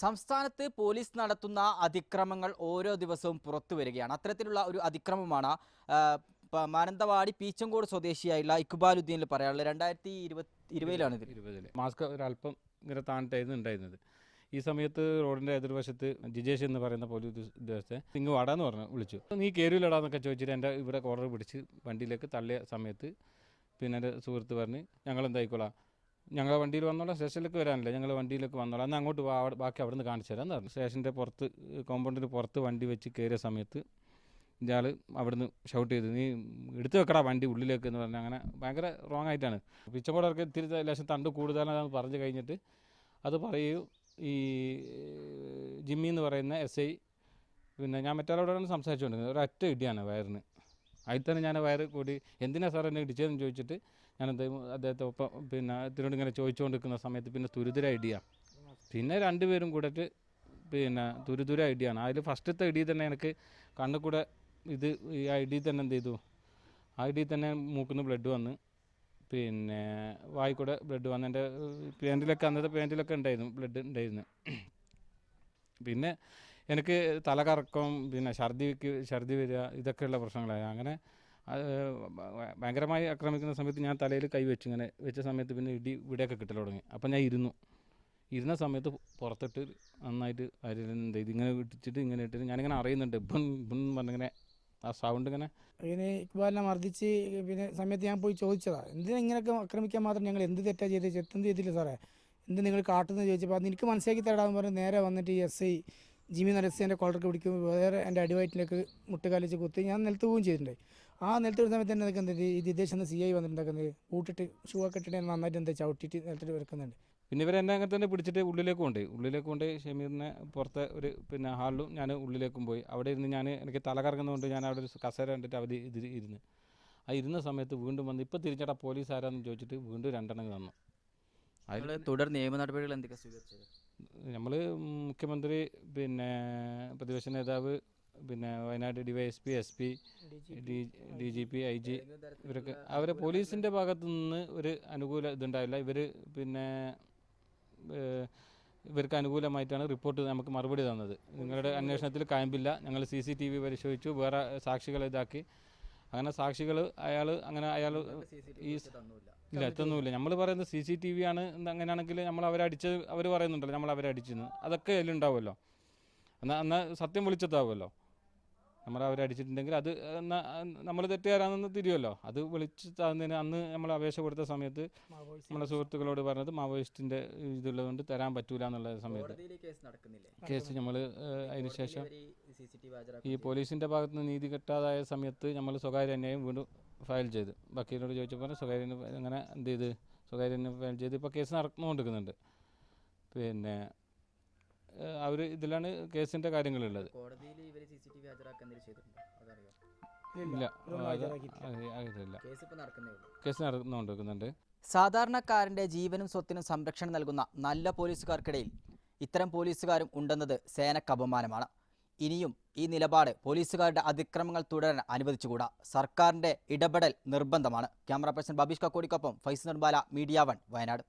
സംസ്ഥാനത്ത് പോലീസ് നടത്തുന്ന അതിക്രമങ്ങൾ ഓരോ ദിവസവും പുറത്തു വരികയാണ്. അത്തരത്തിലുള്ള ഒരു അതിക്രമമാണ് മാനന്തവാടി പീച്ചങ്കോട് സ്വദേശിയായുള്ള ഇക്ബാലുദ്ദീനിൽ പറയാനുള്ളത്. രണ്ടായിരത്തി ഇരുപത്തി ഇരുപതിലാണ് ഇത്. മാസ്ക് ഒരല്പം ഇങ്ങനെ താണിട്ടായിരുന്നു ഉണ്ടായിരുന്നത്. ഈ സമയത്ത് റോഡിന്റെ എതിർവശത്ത് ജിജേഷ് എന്ന് പറയുന്ന പോലീസ് ഉദ്യോഗ- ഉദ്യോഗസ്ഥൻ ഇങ്ങ് വാടാന്ന് പറഞ്ഞു വിളിച്ചു. നീ കയറിയില്ലടാന്നൊക്കെ ചോദിച്ചിട്ട് എന്റെ ഇവിടെ കോളർ പിടിച്ച് വണ്ടിയിലേക്ക് തള്ളിയ സമയത്ത് പിന്നെ എന്റെ സുഹൃത്ത് പറഞ്ഞ് ഞങ്ങൾ എന്തായിക്കോളാം ഞങ്ങളെ വണ്ടിയിൽ വന്നോളാം സ്റ്റേഷനിലേക്ക് വരാനില്ല? ഞങ്ങൾ വണ്ടിയിലേക്ക് വന്നോളാം. എന്നാൽ അങ്ങോട്ട് ബാക്കി അവിടെ നിന്ന് കാണിച്ചു തരാമെന്ന് പറഞ്ഞു. സ്റ്റേഷന്റെ പുറത്ത് കോമ്പൗണ്ടിന് പുറത്ത് വണ്ടി വെച്ച് കയറിയ സമയത്ത് ഇയാൾ അവിടുന്ന് ഷൗട്ട് ചെയ്ത് നീ എടുത്തു വെക്കടാ വണ്ടി ഉള്ളിലേക്ക് എന്ന് പറഞ്ഞാൽ അങ്ങനെ ഭയങ്കര റോങ് ആയിട്ടാണ്. പിച്ചമ്പോടൊക്കെ ഇത്തിരി ലേശം തണ്ട് കൂടുതലാണെന്ന് പറഞ്ഞു കഴിഞ്ഞിട്ട് അത് പറയൂ ഈ ജിമ്മി എന്ന് പറയുന്ന എസ് ഐ പിന്നെ ഞാൻ മറ്റൊരാളോടാണ് സംസാരിച്ചുകൊണ്ടിരുന്നത് ഒരു ഒറ്റ ഇടിയാണ് വയറിന്. അതിൽ തന്നെ ഞാൻ വയറ് കൂടി എന്തിനാണ് സാർ എന്നെ ഇടിച്ചതെന്ന് ചോദിച്ചിട്ട് ഞാൻ അദ്ദേഹം അദ്ദേഹത്തെ ഒപ്പം പിന്നെ ഇതിനോട് ഇങ്ങനെ ചോദിച്ചുകൊണ്ടിരിക്കുന്ന സമയത്ത് പിന്നെ തുരുതുര ഐഡിയ. പിന്നെ രണ്ടുപേരും കൂടിയിട്ട് പിന്നെ തുരുതുര ഇടിയാണ് അതിൽ ഫസ്റ്റത്തെ ഐഡിയ തന്നെ എനിക്ക് കണ്ണു കൂടെ ഇത് ഈ ഇടി തന്നെ എന്ത് ചെയ്തു? ഇടി തന്നെ മൂക്കുന്ന ബ്ലഡ് വന്ന്. പിന്നെ വായിക്കൂടെ ബ്ലഡ് വന്ന്. എന്റെ പാന്റിലൊക്കെ അന്നത്തെ പാന്റിലൊക്കെ ഉണ്ടായിരുന്നു ബ്ലഡ് ഉണ്ടായിരുന്നു. പിന്നെ എനിക്ക് തലകറക്കം പിന്നെ ഛർദിക്ക് ഛർദി വരിക ഇതൊക്കെയുള്ള പ്രശ്നങ്ങളായി അങ്ങനെ ഭയങ്കരമായി ആക്രമിക്കുന്ന സമയത്ത് ഞാൻ തലയിൽ കൈ വെച്ച് ഇങ്ങനെ വെച്ച സമയത്ത് പിന്നെ ഇടി ഇവിടെയൊക്കെ കിട്ടൽ തുടങ്ങി. അപ്പം ഞാൻ ഇരുന്നു. ഇരുന്ന സമയത്ത് പുറത്തിട്ട് നന്നായിട്ട് അരിൽ ഇത് ഇങ്ങനെ ഇട്ടിട്ട് ഇങ്ങനെ ഇട്ടിട്ട് ഞാനിങ്ങനെ അറിയുന്നുണ്ട്. ഇപ്പം ഇപ്പം പറഞ്ഞിങ്ങനെ ആ സൗണ്ട് ഇങ്ങനെ പിന്നെ ഇക്ബാലിനെ മർദ്ദിച്ച് പിന്നെ സമയത്ത് ഞാൻ പോയി ചോദിച്ചതാ എന്തിനാ ഇങ്ങനെയൊക്കെ ആക്രമിക്കാൻ മാത്രം ഞങ്ങൾ എന്ത് തെറ്റാ ചെയ്ത്? ചെത്തും ചെയ്തില്ല സാറേ? എന്ത് നിങ്ങൾ കാട്ടുന്നത്? ചോദിച്ചപ്പോൾ അത് എനിക്ക് മനസ്സിലാക്കി തരാമെന്ന് പറഞ്ഞ് നേരെ വന്നിട്ട് ഈ എസ് ഐ ജിമി നരസിന്റെ കോളർക്ക് പിടിക്കും വേറെ എന്റെ അടിവയറ്റിലേക്ക് മുട്ടുകാലിച്ച് കുത്തി ഞാൻ നിലത്ത് പോവുകയും ചെയ്തിട്ടുണ്ടായി ആ നിലത്ത് സമയത്ത് തന്നെ എന്ത് ഈ വിദേശം നിന്ന് സി ഐ വന്നിട്ടുണ്ടാക്കുന്നത്? കൂട്ടിട്ട് ഷൂ ഒക്കെ ഇട്ടിട്ട് എന്നെ നന്നായിട്ട് എന്താ ചവിട്ടിയിട്ട് നിലത്തിട്ട് വെക്കുന്നുണ്ട്. പിന്നെ ഇവരെന്നെ അങ്ങനെ തന്നെ പിടിച്ചിട്ട് ഉള്ളിലേക്ക് കൊണ്ട് ഉള്ളിലേക്ക് കൊണ്ട് ഷമീറിനെ പുറത്തെ ഒരു പിന്നെ ഹാളിലും ഞാൻ ഉള്ളിലേക്കും പോയി. അവിടെ ഇരുന്ന് ഞാൻ എനിക്ക് തല കറങ്ങുന്നതുകൊണ്ട് ഞാൻ അവിടെ ഒരു കസേര കണ്ടിട്ട് അവധി ഇത് ഇരുന്ന്. ആ ഇരുന്ന സമയത്ത് വീണ്ടും വന്ന് ഇപ്പോൾ തിരിച്ചടാ പോലീസ് ആരാന്ന് ചോദിച്ചിട്ട് വീണ്ടും രണ്ടെണ്ണം തന്നു അതിൽ തുടർ നിയമ നടപടികൾ എന്തൊക്കെ സ്വീകരിച്ചത്? നമ്മൾ മുഖ്യമന്ത്രി പിന്നെ പ്രതിപക്ഷ നേതാവ് പിന്നെ Wayanad D Y S P S P D D G P I G ഇവരൊക്കെ. അവരെ പോലീസിന്റെ ഭാഗത്തു നിന്ന് ഒരു അനുകൂല ഇതുണ്ടായില്ല. ഇവർ പിന്നെ ഇവർക്ക് അനുകൂലമായിട്ടാണ് റിപ്പോർട്ട് നമുക്ക് മറുപടി തന്നത്. നിങ്ങളുടെ അന്വേഷണത്തിൽ കായമ്പില്ല. ഞങ്ങൾ സി സി ടി വി പരിശോധിച്ചു. വേറെ സാക്ഷികളെ ഇതാക്കി. അങ്ങനെ സാക്ഷികൾ അയാൾ അങ്ങനെ അയാൾ ഈ ഇല്ല എത്തൊന്നുമില്ല നമ്മൾ പറയുന്നത് സി സി ടി വി ആണ് അങ്ങനെയാണെങ്കിൽ നമ്മൾ അവരെ അടിച്ച് അവർ പറയുന്നുണ്ടല്ലോ നമ്മൾ അവരെ അടിച്ചെന്ന് അതൊക്കെ അതിലുണ്ടാവുമല്ലോ. എന്നാൽ എന്നാൽ സത്യം വിളിച്ചെത്താവുമല്ലോ നമ്മൾ അവർ അടിച്ചിട്ടുണ്ടെങ്കിൽ അത് നമ്മൾ തെറ്റുകാരാണെന്ന് തിരിയുമല്ലോ. അത് വിളിച്ച് തന്നതിന് അന്ന് നമ്മൾ അപേക്ഷ കൊടുത്ത സമയത്ത് നമ്മളെ സുഹൃത്തുക്കളോട് പറഞ്ഞത് മാവോയിസ്റ്റിന്റെ ഇതുള്ളതുകൊണ്ട് തരാൻ പറ്റൂല എന്നുള്ള സമയത്ത്. കേസ് നടക്കുന്നില്ലേ? കേസ് നമ്മൾ അതിന് ശേഷം സി സി ടി വി ഈ പോലീസിന്റെ ഭാഗത്ത് നിന്ന് നീതി കിട്ടാതായ സമയത്ത് നമ്മൾ സ്വകാര്യ അന്യായം വീണ്ടും ഫയൽ ചെയ്തു. വക്കീലിനോട് ചോദിച്ചപ്പോൾ സ്വകാര്യ അങ്ങനെ എന്ത് ചെയ്ത്? സ്വകാര്യ ഫയൽ ചെയ്ത് ഇപ്പോൾ കേസ് നടന്നുകൊണ്ടിരിക്കുന്നുണ്ട്. പിന്നെ അവർ ഇതിലാണ് കേസിന്റെ കാര്യങ്ങളുള്ളത്. കോടതിയിൽ ഇവർ സി സി ടി വി ഹാജരാക്കാൻ എന്തെങ്കിലും ചെയ്തിട്ടുണ്ടോ? അതറിയോ? ഇല്ല. അറിയില്ല കേസ് ഇപ്പോൾ നടക്കുന്നേ ഉള്ളൂ. കേസ് നടന്നുകൊണ്ടിരിക്കുന്നുണ്ട്. സാധാരണക്കാരന്റെ ജീവനും സ്വത്തിനും സംരക്ഷണം നൽകുന്ന നല്ല പോലീസുകാർക്കിടയിൽ ഇത്തരം പോലീസുകാരും ഉണ്ടെന്നത് സേനക്ക് അപമാനമാണ്. ഇനിയും ഈ നിലപാട് പോലീസുകാരുടെ അതിക്രമങ്ങൾ തുടരാൻ അനുവദിച്ചുകൂടാ. സർക്കാരിന്റെ ഇടപെടൽ നിർബന്ധമാണ്. ക്യാമറ പേഴ്സൺ ബബീഷ് കക്കോടിക്കൊപ്പം ഫൈസ് നിർബാല മീഡിയ വൺ വയനാട്.